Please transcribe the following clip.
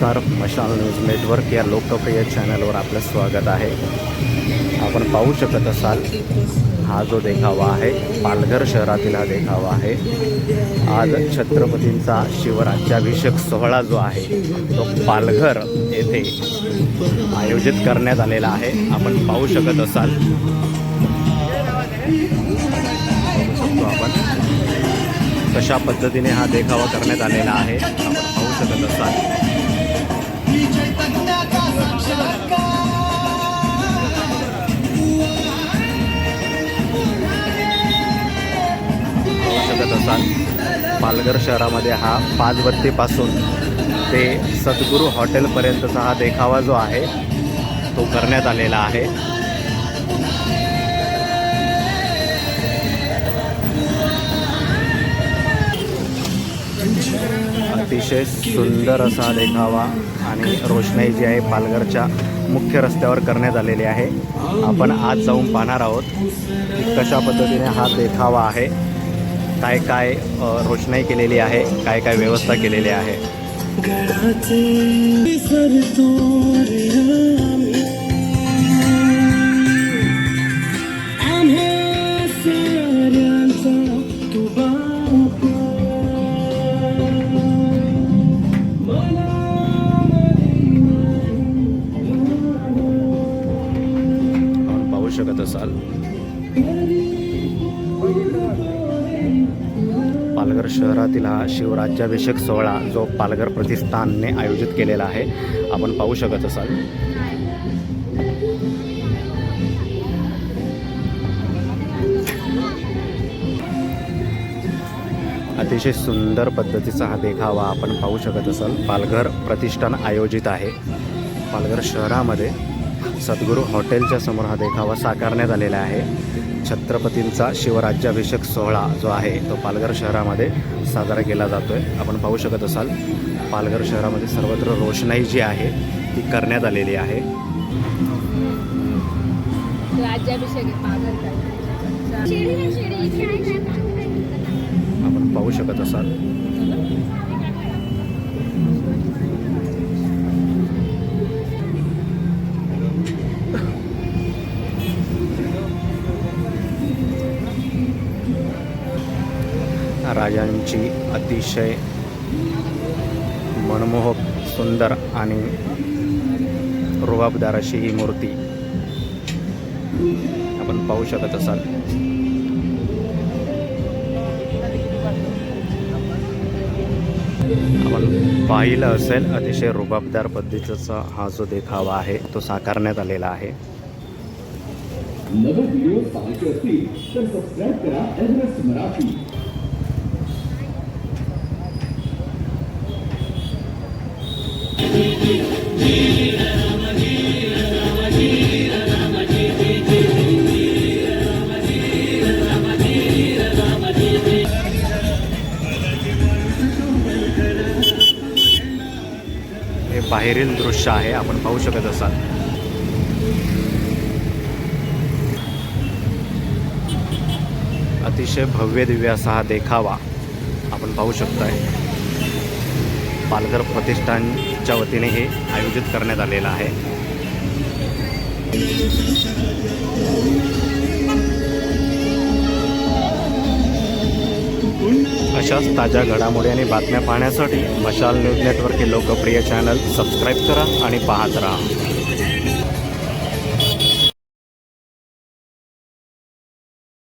नमस्कार मशाल news network या लोकप्रिय चॅनलवर आपलं स्वागत आहे. आपण पाहू शकत असाल हा जो देखावा आहे पालघर शहरातील हा देखावा आहे. आज छत्रपतींचा शिवराज्याभिषेक सोहळा जो आहे तो पालघर येथे आयोजित करण्यात आलेला आहे. आपण पाहू शकत असाल. आपण कशा पद्धतीने हा देखावा करण्यात आलेला आहे आपण पाहू शकत असाल. करत असाल पालघर शहरामध्ये हा पाचबत्तीपासून ते सद्गुरू हॉटेलपर्यंतचा हा देखावा जो आहे तो करण्यात आलेला आहे. अतिशय सुंदर असा देखावा आणि रोषणाई जी आहे पालघरच्या मुख्य रस्त्यावर करण्यात आलेली आहे. आपण आज जाऊन पाहणार आहोत की कशा पद्धतीने हा देखावा आहे. काय काय रोषणाई केलेली आहे काय काय व्यवस्था केलेली आहे? शकत असाल पालघर शहरातील हा शिवराज्याभिषेक सोहळा जो पालघर प्रतिष्ठानने आयोजित केलेला आहे. आपण पाहू शकत असाल. अतिशय सुंदर पद्धतीचा हा देखावा आपण पाहू शकत असाल. पालघर प्रतिष्ठान आयोजित आहे. पालघर शहरामध्ये सद्गुरू हॉटेलच्या समोर हा देखावा साकारण्यात आलेला आहे. छत्रपतींचा शिवराज्याभिषेक सोहळा जो आहे तो पालघर शहरामध्ये साजरा केला जातो आहे आपण पाहू शकत असाल पालघर शहरामध्ये सर्वत्र रोषणाई जी आहे ती करण्यात आलेली आहे. आपण पाहू शकत असाल राजांची अतिशय मनमोहक सुंदर आणि रुबाबदार अशी ही मूर्ती आपण पाहू शकत असाल. आपण पाहिलं असेल अतिशय रुबाबदार पद्धतीचा हा जो देखावा आहे तो साकारण्यात आलेला आहे. नवीन व्हिडिओ पाहायचे असतील तर सबस्क्राईब करा एव्हरेस्ट मराठी. बाहेरील दृश्य आहे आपण पाहू शकत असाल. अतिशय भव्य दिव्य असा हा देखावा आपण पाहू शकताय. पालघर प्रतिष्ठानच्या वतीने हे आयोजित करण्यात आलेलं आहे. अशाच ताज्या घडामोडी आणि बातम्या पाहण्यासाठी मशाल न्यूज नेटवर्क हे लोकप्रिय चॅनल सबस्क्राईब करा आणि पाहत राहा.